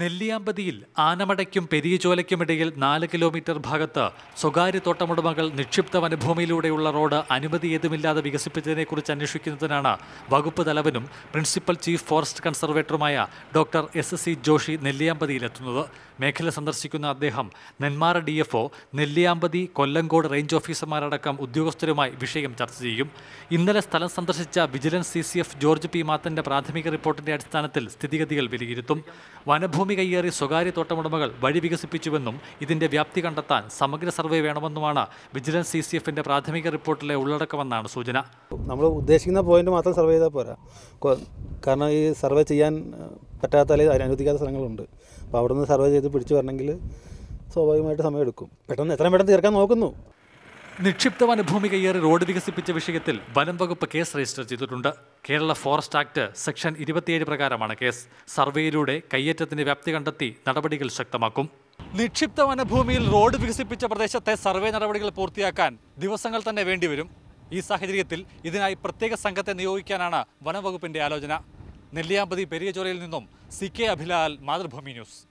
നെല്ലിയാമ്പതിയിൽ ആനമടയ്ക്കും പെരിയചോലയ്ക്കുമിടയിൽ നാല് കിലോമീറ്റർ ഭാഗത്ത് സ്വകാര്യ തോട്ടമുടമകൾ നിക്ഷിപ്ത വനഭൂമിയിലൂടെയുള്ള റോഡ് അനുമതിയേതുമില്ലാതെ വികസിപ്പിച്ചതിനെക്കുറിച്ച് അന്വേഷിക്കുന്നതിനാണ് വകുപ്പ് തലവനും പ്രിൻസിപ്പൽ ചീഫ് ഫോറസ്റ്റ് കൺസർവേറ്ററുമായ ഡോക്ടർ എസ് സി ജോഷി നെല്ലിയാമ്പതിയിലെത്തുന്നത്. മേഖല സന്ദർശിക്കുന്ന അദ്ദേഹം Nenmara D F O Nelliyampathy Kollengode range ഓഫീസർമാരടക്കം ഉദ്യോഗസ്ഥരുമായി വിഷയം ചർച്ച ചെയ്യും. ഇന്നലെ സ്ഥലം സന്ദർശിച്ച വിജിലൻസ് സി ജോർജ് പി മാത്തന്റെ പ്രാഥമിക റിപ്പോർട്ടിന്റെ അടിസ്ഥാനത്തിൽ സ്ഥിതിഗതികൾ വിലയിരുത്തും. വനഭൂമി കയ്യേറി സ്വകാര്യ തോട്ടമുടമകൾ വഴി വികസിപ്പിച്ചുവെന്നും ഇതിന്റെ വ്യാപ്തി കണ്ടെത്താൻ സമഗ്ര സർവേ വേണമെന്നുമാണ് വിജിലൻസ് സി സി എഫിന്റെ പ്രാഥമിക റിപ്പോർട്ടിലെ ഉള്ളടക്കമെന്നാണ് സൂചന. നമ്മൾ ഉദ്ദേശിക്കുന്ന പോയിന്റ് മാത്രം സർവേ ചെയ്താൽ പോരാ. കാരണം ഈ സർവേ ചെയ്യാൻ പറ്റാത്ത അല്ലെങ്കിൽ അനുവദിക്കാത്ത സ്ഥലങ്ങളുണ്ട്. അപ്പോൾ അവിടെ നിന്ന് സർവേ ചെയ്ത് പിടിച്ചു വരണമെങ്കിൽ സ്വാഭാവികമായിട്ട് സമയം എടുക്കും പെട്ടെന്ന് എത്രയും പെട്ടെന്ന് തീർക്കാൻ നോക്കുന്നു. നിക്ഷിപ്ത വനഭൂമി കയ്യേറി റോഡ് വികസിപ്പിച്ച വിഷയത്തിൽ വനം വകുപ്പ് കേസ് രജിസ്റ്റർ ചെയ്തിട്ടുണ്ട്. കേരള ഫോറസ്റ്റ് ആക്ട് സെക്ഷൻ ഇരുപത്തിയേഴ് പ്രകാരമാണ് കേസ്. സർവേയിലൂടെ കയ്യേറ്റത്തിന്റെ വ്യാപ്തി കണ്ടെത്തി നടപടികൾ ശക്തമാക്കും. നിക്ഷിപ്ത വനഭൂമിയിൽ റോഡ് വികസിപ്പിച്ച പ്രദേശത്തെ സർവേ നടപടികൾ പൂർത്തിയാക്കാൻ ദിവസങ്ങൾ തന്നെ വേണ്ടിവരും. ഈ സാഹചര്യത്തിൽ ഇതിനായി പ്രത്യേക സംഘത്തെ നിയോഗിക്കാനാണ് വനംവകുപ്പിന്റെ ആലോചന. നെല്ലിയാമ്പതി പെരിയചോരയിൽ നിന്നും C K Abhilal Mathrubhumi news.